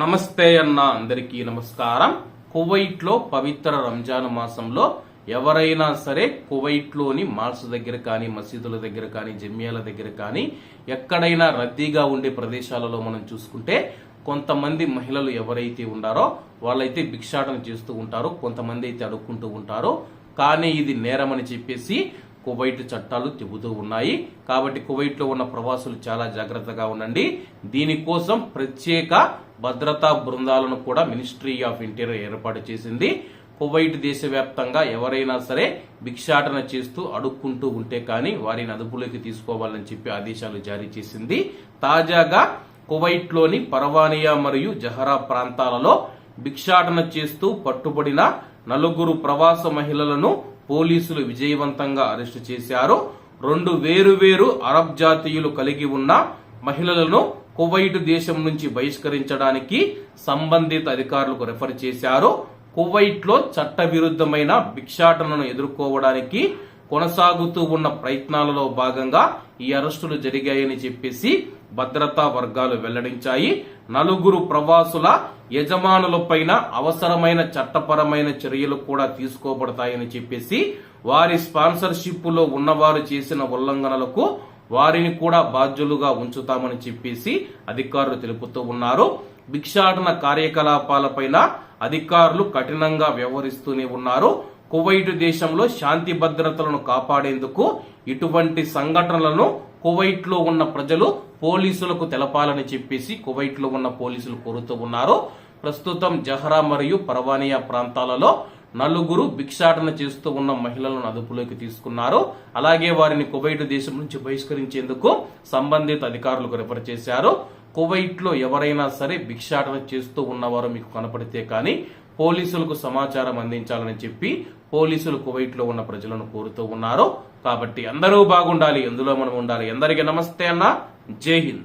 నమస్తే అన్న అందరికీ నమస్కారం. కువైట్లో పవిత్ర రంజాన్ మాసంలో ఎవరైనా సరే కువైట్లోని మాల్స్ దగ్గర కానీ మసీదుల దగ్గర కానీ జమ్యాల దగ్గర కానీ ఎక్కడైనా రద్దీగా ఉండే ప్రదేశాలలో మనం చూసుకుంటే కొంతమంది మహిళలు ఎవరైతే ఉన్నారో వాళ్ళైతే భిక్షాటన చేస్తూ ఉంటారు కొంతమంది అయితే అడుక్కుంటూ ఉంటారు. కానీ ఇది నేరమని చెప్పేసి కువైట్ చట్టాలు చెబుతూ ఉన్నాయి. కాబట్టి కువైట్లో ఉన్న ప్రవాసులు చాలా జాగ్రత్తగా ఉండండి. దీనికోసం ప్రత్యేక భద్రతా బృందాలను కూడా మినిస్ట్రీ ఆఫ్ ఇంటీరియర్ ఏర్పాటు చేసింది. కువైట్ దేశవ్యాప్తంగా ఎవరైనా సరే భిక్షాటన చేస్తూ అడుక్కుంటూ ఉంటే కానీ వారిని అదుపులోకి తీసుకోవాలని చెప్పి ఆదేశాలు జారీ చేసింది. తాజాగా కువైట్లోని పరవానియా పర్వానియా మరియు జహరా ప్రాంతాలలో భిక్షాటన చేస్తూ పట్టుబడిన నలుగురు ప్రవాస మహిళలను పోలీసులు విజయవంతంగా అరెస్టు చేశారు. రెండు వేరు వేరు అరబ్ జాతీయులు కలిగి ఉన్న మహిళలను కువైట్ దేశం నుంచి బహిష్కరించడానికి సంబంధిత అధికారులకు రెఫర్ చేశారు. కువైట్లో చట్టవిరుద్ధమైన భిక్షాటనను ఎదుర్కోవడానికి కొనసాగుతూ ఉన్న ప్రయత్నాలలో భాగంగా ఈ అరెస్టులు జరిగాయని చెప్పేసి భద్రతా వర్గాలు వెల్లడించాయి. నలుగురు ప్రవాసుల యజమానులపైన అవసరమైన చట్టపరమైన చర్యలు కూడా తీసుకోబడతాయని చెప్పేసి వారి స్పాన్సర్షిప్లో ఉన్నవారు చేసిన ఉల్లంఘనలకు వారిని కూడా బాధ్యులుగా ఉంచుతామని చెప్పేసి అధికారులు తెలుపుతూ ఉన్నారు. భిక్షాటన కార్యకలాపాలపైన అధికారులు కఠినంగా వ్యవహరిస్తూనే ఉన్నారు. కువైట్ దేశంలో శాంతి భద్రతలను కాపాడేందుకు ఇటువంటి సంఘటనలను కువైట్లో ఉన్న ప్రజలు పోలీసులకు తెలపాలని చెప్పేసి కువైట్లో ఉన్న పోలీసులు కోరుతూ ఉన్నారు. ప్రస్తుతం జహరా మరియు పర్వానియా ప్రాంతాలలో నలుగురు భిక్షాటన చేస్తూ ఉన్న మహిళలను అదుపులోకి తీసుకున్నారు. అలాగే వారిని కువైట్ దేశం నుంచి బహిష్కరించేందుకు సంబంధిత అధికారులకు రిఫర్ చేశారు. కువైట్లో ఎవరైనా సరే భిక్షాటన చేస్తూ ఉన్నవారు మీకు కనపడితే కానీ పోలీసులకు సమాచారం అందించాలని చెప్పి పోలీసులు కువైట్లో ఉన్న ప్రజలను కోరుతూ ఉన్నారు. కాబట్టి అందరూ బాగుండాలి. ఎందులో మనం ఉండాలి? ఎందరికీ నమస్తే అన్న. జై హింద్.